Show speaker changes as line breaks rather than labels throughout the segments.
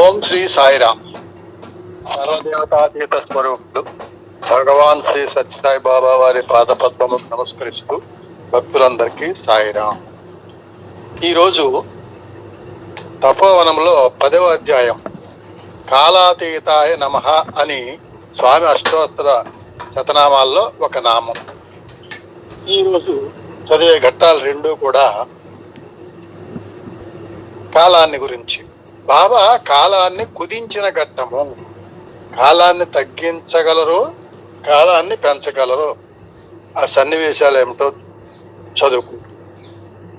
ఓం శ్రీ సాయిరామ్. సర్వదేవతాతీత స్వరూపుడు. భగవాన్ శ్రీ సత్యసాయి బాబా వారి పాద నమస్కరిస్తూ భక్తులందరికీ సాయిరామ్. ఈరోజు తపోవనంలో పదవ అధ్యాయం. కాలాతీతాయ నమ అని స్వామి అష్టోత్తర శతనామాల్లో ఒక నామం. ఈరోజు చదివే ఘట్టాలు రెండూ కూడా కాలాన్ని గురించి. బాబా కాలాన్ని కుదించిన ఘట్టము. కాలాన్ని తగ్గించగలరు కాలాన్ని పెంచగలరు. ఆ సన్నివేశాలు ఏమిటో చదువుకు.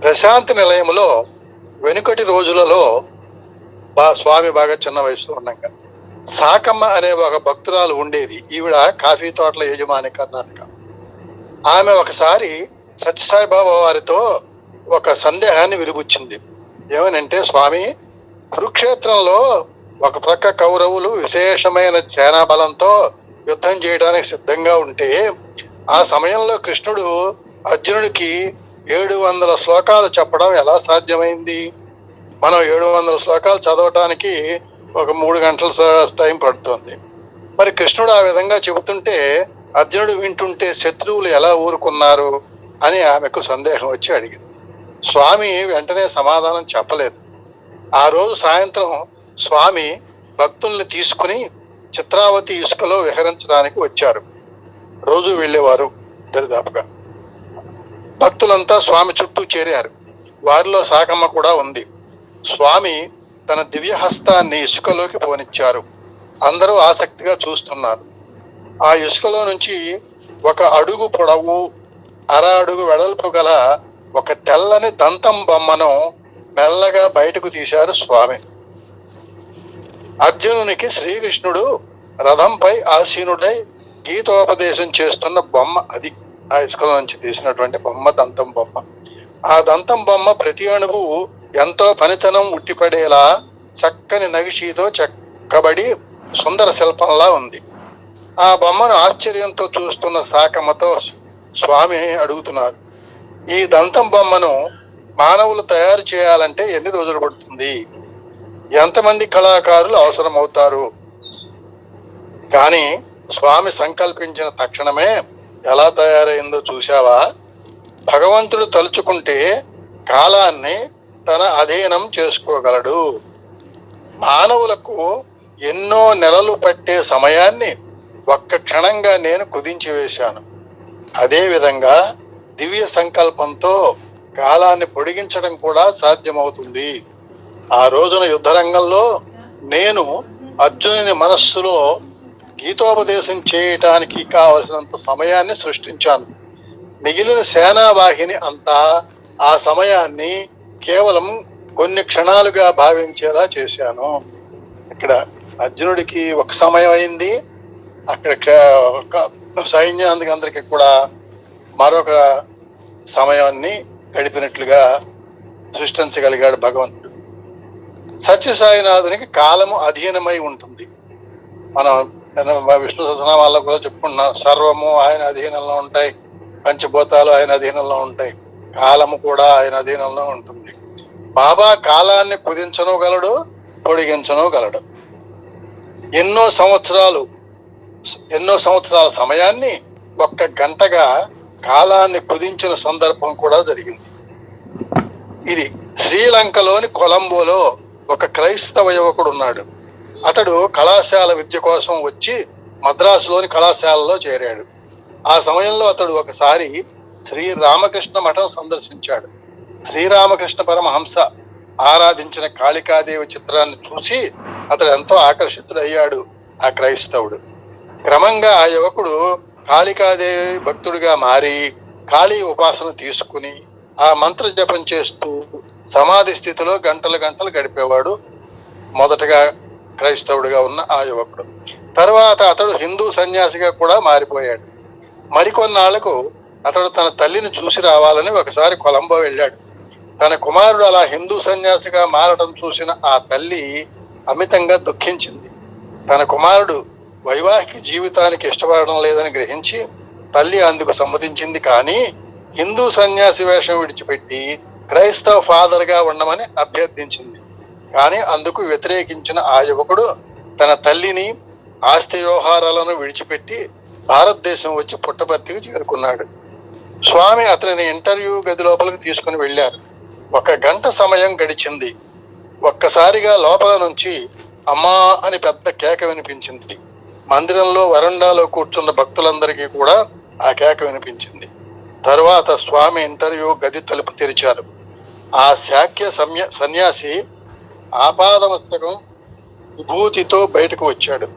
ప్రశాంతి నిలయంలో వెనుకటి రోజులలో బా స్వామి బాగా చిన్న వయసులో ఉండగా సాకమ్మ అనే ఒక భక్తురాలు ఉండేది. ఈవిడ కాఫీ తోటల యజమాని కర్ణాటక. ఆమె ఒకసారి సత్యసాయి బాబా వారితో ఒక సందేహాన్ని విలుబుచ్చింది ఏమనంటే స్వామి కురుక్షేత్రంలో ఒక ప్రక్క కౌరవులు విశేషమైన సేనా బలంతో యుద్ధం చేయడానికి సిద్ధంగా ఉంటే ఆ సమయంలో కృష్ణుడు అర్జునుడికి ఏడు వందల శ్లోకాలు చెప్పడం ఎలా సాధ్యమైంది? మనం ఏడు వందల శ్లోకాలు చదవటానికి ఒక మూడు గంటల టైం పడుతుంది. మరి కృష్ణుడు ఆ విధంగా చెబుతుంటే అర్జునుడు వింటుంటే శత్రువులు ఎలా ఊరుకున్నారు అని ఆమెకు సందేహం వచ్చి అడిగింది. స్వామి వెంటనే సమాధానం చెప్పలేదు. ఆ రోజు సాయంత్రం స్వామి భక్తుల్ని తీసుకుని చిత్రావతి ఇసుకలో విహరించడానికి వచ్చారు. రోజు వెళ్ళేవారు దరిదాపుగా. భక్తులంతా స్వామి చుట్టూ చేరారు. వారిలో సాకమ్మ కూడా ఉంది. స్వామి తన దివ్య హస్తాన్ని ఇసుకలోకి పోనిచ్చారు. అందరూ ఆసక్తిగా చూస్తున్నారు. ఆ ఇసుకలో నుంచి ఒక అడుగు పొడవు అర అడుగు వెడల్పు గల ఒక తెల్లని దంతం బొమ్మను మెల్లగా బయటకు తీశారు స్వామి. అర్జునునికి శ్రీకృష్ణుడు రథంపై ఆసీనుడై గీతోపదేశం చేస్తున్న బొమ్మ అది. ఆ ఇసుకల నుంచి తీసినటువంటి బొమ్మ దంతం బొమ్మ. ఆ దంతం బొమ్మ ప్రతి అణువు ఎంతో పనితనం ఉట్టిపడేలా చక్కని నగిషీతో చెక్కబడి సుందర శిల్పంలా ఉంది. ఆ బొమ్మను ఆశ్చర్యంతో చూస్తున్న శాకమ్మతో స్వామి అడుగుతున్నారు. ఈ దంతం బొమ్మను మానవులు తయారు చేయాలంటే ఎన్ని రోజులు పడుతుంది? ఎంతమంది కళాకారులు అవసరమవుతారు? కానీ స్వామి సంకల్పించిన తక్షణమే ఎలా తయారైందో చూశావా? భగవంతుడు తలుచుకుంటే కాలాన్ని తన అధీనం చేసుకోగలడు. మానవులకు ఎన్నో నెలలు పట్టే సమయాన్ని ఒక్క క్షణంగా నేను కుదించి వేశాను అదేవిధంగా దివ్య సంకల్పంతో కాలాన్ని పొడిగించడం కూడా సాధ్యమవుతుంది. ఆ రోజున యుద్ధరంగంలో నేను అర్జునుని మనస్సులో గీతోపదేశం చేయటానికి కావలసినంత సమయాన్ని సృష్టించాను. మిగిలిన సేనావాహిని అంతా ఆ సమయాన్ని కేవలం కొన్ని క్షణాలుగా భావించేలా చేశాను. ఇక్కడ అర్జునుడికి ఒక సమయం అయింది. అక్కడ క్ష- ఒక సైన్యానికి అందరికి కూడా మరొక సమయాన్ని గడిపినట్లుగా సృష్టించగలిగాడు భగవంతుడు. సత్యసాయినాథునికి కాలము అధీనమై ఉంటుంది. మనం విష్ణు సహస్రనామాల్లో కూడా చెప్పుకుంటున్నాం సర్వము ఆయన అధీనంలో ఉంటాయి పంచభూతాలు ఆయన అధీనంలో ఉంటాయి కాలము కూడా ఆయన అధీనంలో ఉంటుంది. బాబా కాలాన్ని కుదించను గలడు పొడిగించను గలడు ఎన్నో సంవత్సరాలు ఎన్నో సంవత్సరాల సమయాన్ని ఒక్క గంటగా కాలాన్ని కుదించిన సందర్భం కూడా జరిగింది. ఇది శ్రీలంకలోని కొలంబోలో ఒక క్రైస్తవ యువకుడు ఉన్నాడు. అతడు కళాశాల విద్య కోసం వచ్చి మద్రాసులోని కళాశాలలో చేరాడు. ఆ సమయంలో అతడు ఒకసారి శ్రీ రామకృష్ణ మఠం సందర్శించాడు. శ్రీరామకృష్ణ పరమహంస ఆరాధించిన కాళికాదేవి చిత్రాన్ని చూసి అతడు ఎంతో ఆకర్షితుడయ్యాడు ఆ క్రైస్తవుడు. క్రమంగా ఆ యువకుడు కాళికాదేవి భక్తుడిగా మారి కాళీ ఉపాసన తీసుకుని ఆ మంత్ర జపం చేస్తూ సమాధి స్థితిలో గంటలు గంటలు గడిపేవాడు మొదటగా క్రైస్తవుడిగా ఉన్న ఆ యువకుడు. తర్వాత అతడు హిందూ సన్యాసిగా కూడా మారిపోయాడు. మరికొన్నాళ్ళకు అతడు తన తల్లిని చూసి రావాలని ఒకసారి కొలంబో వెళ్ళాడు. తన కుమారుడు అలా హిందూ సన్యాసిగా మారడం చూసిన ఆ తల్లి అమితంగా దుఃఖించింది. తన కుమారుడు వైవాహిక జీవితానికి ఇష్టపడడం లేదని గ్రహించి తల్లి అందుకు సమ్మతించింది కానీ హిందూ సన్యాసి వేషం విడిచిపెట్టి క్రైస్తవ ఫాదర్గా ఉండమని అభ్యర్థించింది. కానీ అందుకు వ్యతిరేకించిన ఆ యువకుడు తన తల్లిని ఆస్తి వ్యవహారాలను విడిచిపెట్టి భారతదేశం వచ్చి పుట్టపర్తికి చేరుకున్నాడు. స్వామి అతనిని ఇంటర్వ్యూ గది లోపలికి తీసుకుని వెళ్ళారు. ఒక గంట సమయం గడిచింది. ఒక్కసారిగా లోపల నుంచి అమ్మా అని పెద్ద కేక వినిపించింది. మందిరంలో వరండాలో కూర్చున్న భక్తులందరికీ కూడా ఆ కేక వినిపించింది. తరువాత స్వామి ఇంటర్వ్యూ గది తలుపు తెరిచారు. ఆ శాఖ్య సమ్య సన్యాసి ఆపాదమస్తకం విభూతితో బయటకు వచ్చాడు.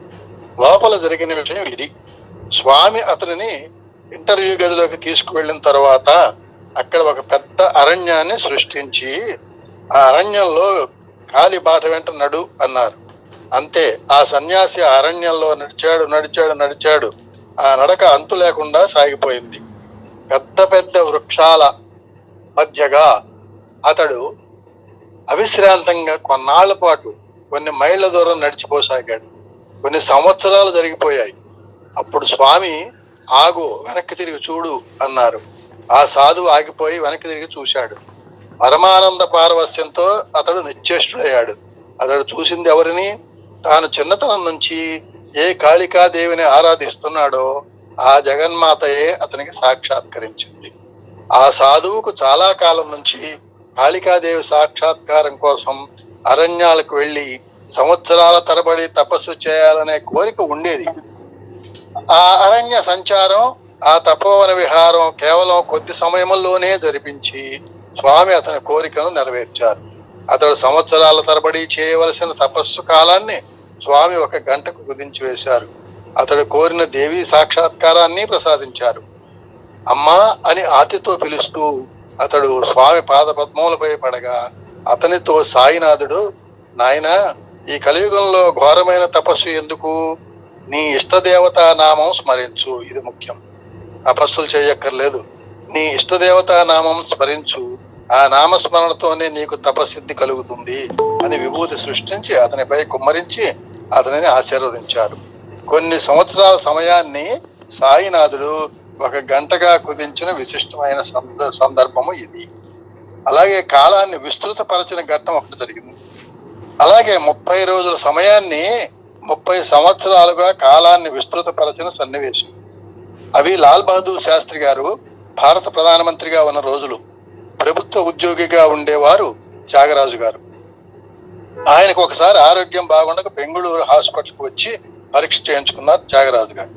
లోపల జరిగిన విషయం ఇది. స్వామి అతనిని ఇంటర్వ్యూ గదిలోకి తీసుకువెళ్ళిన తర్వాత అక్కడ ఒక పెద్ద అరణ్యాన్ని సృష్టించి ఆ అరణ్యంలో కాలి బాట వెంట నడు అన్నారు. అంతే. ఆ సన్యాసి అరణ్యంలో నడిచాడు నడిచాడు నడిచాడు. ఆ నడక అంతు లేకుండా సాగిపోయింది. పెద్ద పెద్ద వృక్షాల మధ్యగా అతడు అవిశ్రాంతంగా కొన్నాళ్ళ పాటు కొన్ని మైళ్ళ దూరం నడిచిపోసాగాడు. కొన్ని సంవత్సరాలు జరిగిపోయాయి. అప్పుడు స్వామి ఆగు వెనక్కి తిరిగి చూడు అన్నారు. ఆ సాధువు ఆగిపోయి వెనక్కి తిరిగి చూశాడు. పరమానంద పారవస్యంతో అతడు నిశ్చేష్టుడయ్యాడు. అతడు చూసింది ఎవరిని? తాను చిన్నతనం నుంచి ఏ కాళికాదేవిని ఆరాధిస్తున్నాడో ఆ జగన్మాతయే అతనికి సాక్షాత్కరించింది. ఆ సాధువుకు చాలా కాలం నుంచి కాళికాదేవి సాక్షాత్కారం కోసం అరణ్యాలకు వెళ్ళి సంవత్సరాల తరబడి తపస్సు చేయాలనే కోరిక ఉండేది. ఆ అరణ్య సంచారం ఆ తపోవన విహారం కేవలం కొద్ది సమయంలోనే జరిపించి స్వామి అతని కోరికను నెరవేర్చారు. అతడు సంవత్సరాల తరబడి చేయవలసిన తపస్సు కాలాన్ని స్వామి ఒక గంటకు కుదించి వేశారు. అతడు కోరిన దేవి సాక్షాత్కారాన్ని ప్రసాదించారు. అమ్మా అని ఆతితో పిలుస్తూ అతడు స్వామి పాద పద్మములపై పడగా అతనితో సాయినాథుడు నాయనా ఈ కలియుగంలో ఘోరమైన తపస్సు ఎందుకు? నీ ఇష్టదేవత నామం స్మరించు ఇది ముఖ్యం. తపస్సులు చేయక్కర్లేదు. నీ ఇష్టదేవత నామం స్మరించు ఆ నామస్మరణతోనే నీకు తపసిద్ధి కలుగుతుంది అని విభూతి సృష్టించి అతనిపై కుమ్మరించి అతనిని ఆశీర్వదించారు కొన్ని సంవత్సరాల సమయాన్ని సాయినాథుడు ఒక గంటగా కుదించిన విశిష్టమైన సంద- సందర్భము ఇది. అలాగే కాలాన్ని విస్తృతపరచిన ఘట్టం ఒకటి జరిగింది. అలాగే ముప్పై రోజుల సమయాన్ని ముప్పై సంవత్సరాలుగా కాలాన్ని విస్తృతపరచిన సన్నివేశం. అవి లాల్ బహదూర్ శాస్త్రి గారు భారత ప్రధానమంత్రిగా ఉన్న రోజులు. ప్రభుత్వ ఉద్యోగిగా ఉండేవారు త్యాగరాజు గారు. ఆయనకు ఒకసారి ఆరోగ్యం బాగుండక బెంగళూరు హాస్పిటల్కి వచ్చి పరీక్ష చేయించుకున్నారు త్యాగరాజు గారు.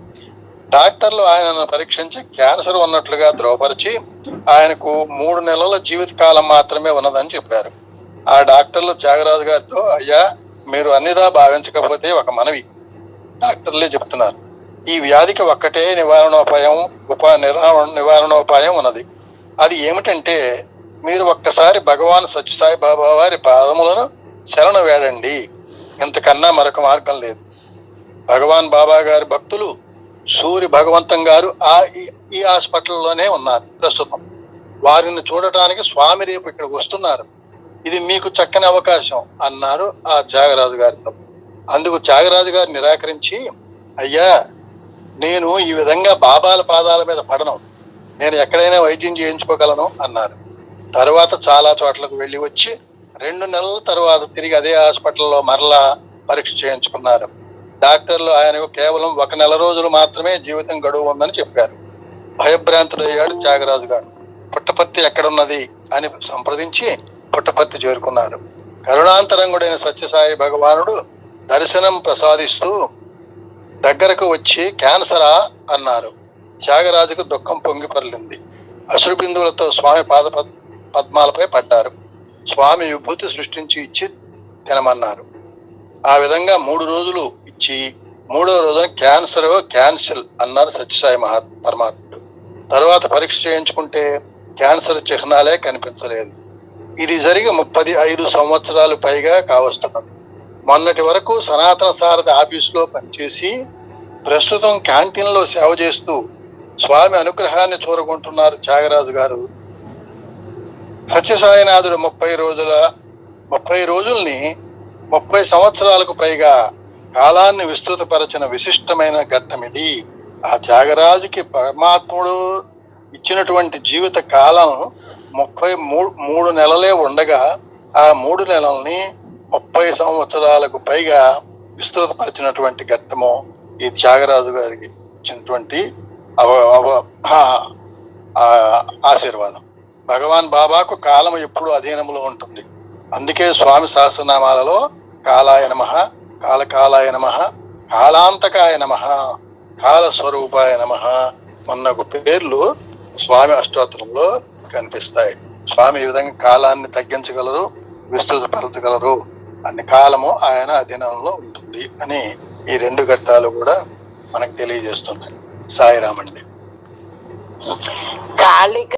డాక్టర్లు ఆయనను పరీక్షించి క్యాన్సర్ ఉన్నట్లుగా ధ్రువపరిచి ఆయనకు మూడు నెలల జీవితకాలం మాత్రమే ఉన్నదని చెప్పారు. ఆ డాక్టర్లు త్యాగరాజు గారితో అయ్యా మీరు అన్నిదా భావించకపోతే ఒక మనవి. డాక్టర్లే చెప్తున్నారు. ఈ వ్యాధికి ఒక్కటే నివారణోపాయం ఉప నివారణ నివారణోపాయం ఉన్నది. అది ఏమిటంటే మీరు ఒక్కసారి భగవాన్ సత్యసాయి బాబా వారి పాదములను శరణ వేడండి. ఇంతకన్నా మరొక మార్గం లేదు. భగవాన్ బాబా గారి భక్తులు సూర్య భగవంతం గారు ఆ ఈ- ఈ హాస్పిటల్లోనే ఉన్నారు ప్రస్తుతం. వారిని చూడటానికి స్వామి రేపు ఇక్కడికి వస్తున్నారు. ఇది మీకు చక్కని అవకాశం అన్నారు ఆ త్యాగరాజు గారితో. అందుకు త్యాగరాజు గారు నిరాకరించి అయ్యా నేను ఈ విధంగా బాబాల పాదాల మీద పడను. నేను ఎక్కడైనా వైద్యం చేయించుకోగలను అన్నారు. తర్వాత చాలా చోట్లకు వెళ్ళి వచ్చి రెండు నెలల తర్వాత తిరిగి అదే హాస్పిటల్లో మరలా పరీక్ష చేయించుకున్నారు. డాక్టర్లు ఆయనకు కేవలం ఒక నెల రోజులు మాత్రమే జీవితం గడువు ఉందని చెప్పారు. భయభ్రాంతుడయ్యాడు త్యాగరాజు గారు. పుట్టపర్తి ఎక్కడున్నది అని సంప్రదించి పుట్టపర్తి చేరుకున్నారు. కరుణాంతరంగుడైన సత్యసాయి భగవానుడు దర్శనం ప్రసాదిస్తూ దగ్గరకు వచ్చి క్యాన్సరా అన్నారు. త్యాగరాజుకు దుఃఖం పొంగిపర్లింది అశ్రుబిందువులతో స్వామి పాదపద్ పద్మాలపై పడ్డారు. స్వామి విభూతి సృష్టించి ఇచ్చి తినమన్నారు. ఆ విధంగా మూడు రోజులు ఇచ్చి మూడో రోజున క్యాన్సర్ క్యాన్సిల్ అన్నారు సత్యసాయి మహా పరమాత్ముడు. తర్వాత పరీక్ష చేయించుకుంటే క్యాన్సర్ చిహ్నాలే కనిపించలేదు. ఇది జరిగి ముప్పది ఐదు సంవత్సరాలు పైగా కావస్తున్నది. మొన్నటి వరకు సనాతన సారథి ఆఫీసులో పనిచేసి ప్రస్తుతం క్యాంటీన్లో సేవ చేస్తూ స్వామి అనుగ్రహాన్ని చూరగొంటున్నారు త్యాగరాజు గారు. సత్యసాయినాథుడు ముప్పై రోజుల ముప్పై రోజుల్ని ముప్పై సంవత్సరాలకు పైగా కాలాన్ని విస్తృతపరచిన విశిష్టమైన ఘట్టం ఇది. ఆ త్యాగరాజుకి పరమాత్ముడు ఇచ్చినటువంటి జీవిత కాలం ముప్పై మూడు మూడు నెలలే ఉండగా ఆ మూడు నెలల్ని ముప్పై సంవత్సరాలకు పైగా విస్తృతపరిచినటువంటి ఘట్టము ఈ త్యాగరాజు గారికి ఇచ్చినటువంటి అవ ఆశీర్వాదం. భగవాన్ బాబాకు కాలం ఎప్పుడు అధీనంలో ఉంటుంది. అందుకే స్వామి సహస్రనామాలలో కాలాయ నమ కాలకాలాయ నమ కాలాంతకాయ నమ కాల స్వరూపాయ నమ మొన్నకు పేర్లు స్వామి అష్టోత్తరంలో కనిపిస్తాయి. స్వామి ఈ విధంగా కాలాన్ని తగ్గించగలరు విస్తృతపరచగలరు అన్ని కాలము ఆయన అధీనంలో ఉంటుంది అని ఈ రెండు ఘట్టాలు కూడా మనకు తెలియజేస్తున్నాయి. సాయిరామండి
కాళిక